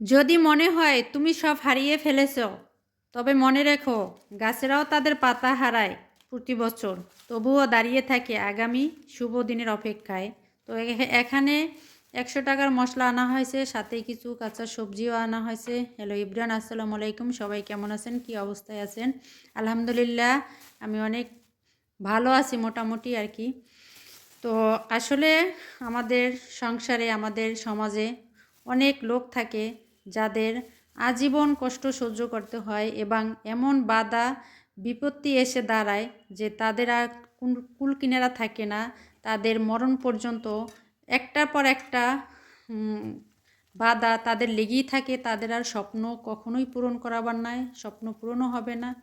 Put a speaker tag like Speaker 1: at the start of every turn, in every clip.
Speaker 1: যদি মনে হয় তুমি সব হারিয়ে ফেলেছ, তবে মনে রেখো, গাছেরাও তাদের পাতা হারায় প্রতি বছর। তবুও দাঁড়িয়ে থাকে আগামী শুভ দিনের অপেক্ষায়। তো এখানে একশো টাকার মশলা আনা হয়েছে সাথে কিছু কাঁচা সবজিও আনা হয়েছে। হ্যালো ইব্রান, আসসালামু আলাইকুম। সবাই কেমন আছেন? কি অবস্থায় আছেন? আলহামদুলিল্লাহ, আমি অনেক ভালো আছি মোটামুটি আর কি। তো আসলে আমাদের সংসারে, আমাদের সমাজে অনেক লোক থাকে যাদের আজীবন কষ্ট সহ্য করতে হয় এবং এমন বাধা, বিপত্তি এসে দাঁড়ায় যে তাদের আর কুল- কিনারা থাকে না, তাদের মরণ পর্যন্ত একটার পর একটা বাধা তাদের লেগেই থাকে, তাদের আর স্বপ্ন কখনোই পূরণ করাবার নাই, স্বপ্ন পূরণও হবে না।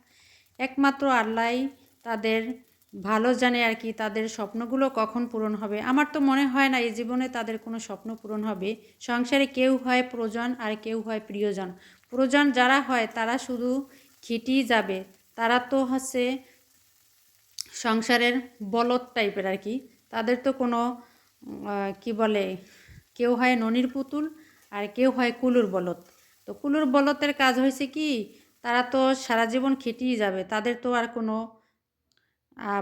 Speaker 1: একমাত্র আল্লাহ তাদের ভালো জানে আর কি তাদের স্বপ্নগুলো কখন পূরণ হবে। আমার তো মনে হয় না এই জীবনে তাদের কোনো স্বপ্ন পূরণ হবে। সংসারে কেউ হয় প্রজন আর কেউ হয় প্রিয়জন। প্রজন যারা হয় তারা শুধু খিটিই যাবে। তারা তো হচ্ছে সংসারের বলদ টাইপের আর কি। তাদের তো কোনো কি বলে, কেউ হয় ননির পুতুল আর কেউ হয় কুলুর বলদ। তো কুলুর বলদের কাজ হয়েছে কি, তারা তো সারা জীবন খেটেই যাবে। তাদের তো আর কোনো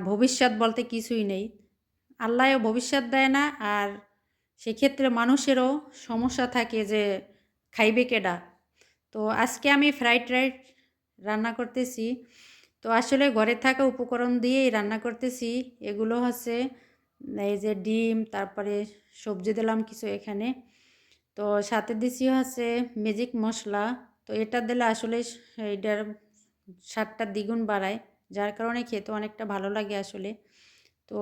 Speaker 1: ভবিষ্যৎ বলতে কিছুই নেই। আল্লাহও ভবিষ্যৎ দেয় না আর সেক্ষেত্রে মানুষেরও সমস্যা থাকে যে খাইবে কেডা তো আজকে আমি ফ্রাইড রাইস রান্না করতেছি। তো আসলে ঘরে থাকা উপকরণ দিয়েই রান্না করতেছি। এগুলো হচ্ছে এই যে ডিম, তারপরে সবজি দিলাম কিছু এখানে। তো সাথে দিছি হচ্ছে ম্যাজিক মশলা। তো এটা দিলে আসলে এইটার স্বাদটা দ্বিগুণ বাড়ায়। যার কারণে খেতে অনেকটা ভালো লাগে আসলে। তো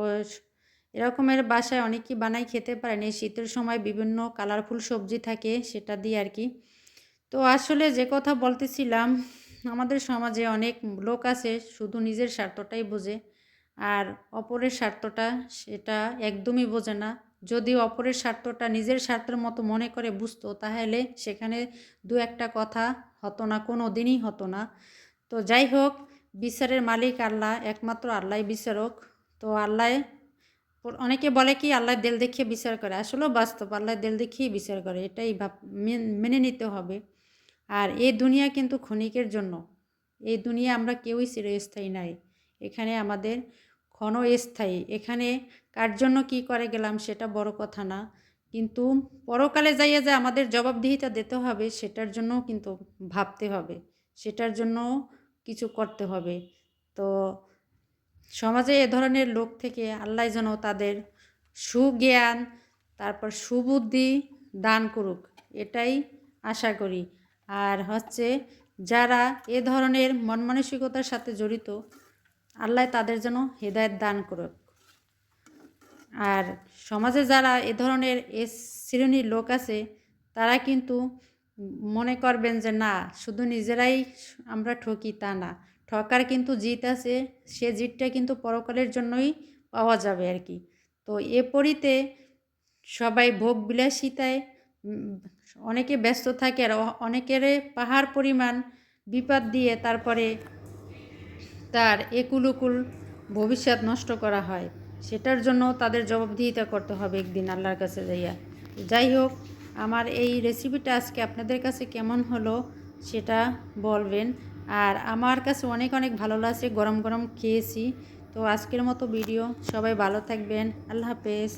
Speaker 1: এরকমের বাসায় অনেকেই বানাই খেতে পারেন। এই শীতের সময় বিভিন্ন কালারফুল সবজি থাকে সেটা দিয়ে আর কি তো আসলে যে কথা বলতেছিলাম, আমাদের সমাজে অনেক লোক আছে শুধু নিজের স্বার্থটাই বোঝে আর অপরের স্বার্থটা সেটা একদমই বোঝে না। যদি অপরের স্বার্থটা নিজের স্বার্থের মতো মনে করে বুঝতো, তাহলে সেখানে দু একটা কথা হতো না, কোনো দিনই হতো না। তো যাই হোক বিচারের মালিক আল্লাহ, একমাত্র আল্লাহ বিচারক। তো আল্লাহ, অনেকে বলে কি আল্লাহ দেল দেখিয়ে বিচার করে। আসলেও বাস্তব, আল্লাহ দেল দেখিয়ে বিচার করে। এটাই ভাব, মেনে নিতে হবে। আর এই দুনিয়া কিন্তু ক্ষণিকের জন্য। এই দুনিয়া আমরা কেউই চিরস্থায়ী নাই। এখানে আমাদের ক্ষণস্থায়ী। এখানে কার জন্য কি করে গেলাম সেটা বড় কথা না। কিন্তু পরকালে যাইয়া যে আমাদের জবাবদিহিতা দিতে হবে, সেটার জন্যও কিন্তু ভাবতে হবে। সেটার জন্য কিছু করতে হবে। তো সমাজে এ ধরনের লোক থেকে আল্লাহ যেন তাদের সুজ্ঞান, তারপর সুবুদ্ধি দান করুক, এটাই আশা করি। আর হচ্ছে যারা এ ধরনের মন মানসিকতার সাথে জড়িত, আল্লাহ তাদের যেন হেদায়েত দান করুক। আর সমাজে যারা এ ধরনের এ শ্রেণির লোক আছে, তারা কিন্তু মনে করবেন যে না, শুধু নিজেরাই আমরা ঠকি তা না। ঠকার কিন্তু জিত আছে, সে জিতটা কিন্তু পরকালের জন্যই পাওয়া যাবে আর কি। তো এ পরিতে সবাই ভোগ বিলাসিতায় অনেকে ব্যস্ত থাকে আর অনেকের পাহাড় পরিমাণ বিপদ দিয়ে তারপরে তার একুলুকুল ভবিষ্যৎ নষ্ট করা হয়। সেটার জন্য তাদের জবাবদিহিতা করতে হবে একদিন আল্লাহর কাছে যাইয়া। যাই হোক আমার এই রেসিপিটা আজকে আপনাদের কাছে কেমন হলো সেটা বলবেন। আর আমার কাছে অনেক অনেক ভালো লাগছে, গরম গরম খেয়েছি। তো আজকের মতো ভিডিও সবাই ভালো থাকবেন। আল্লাহ হাফেজ।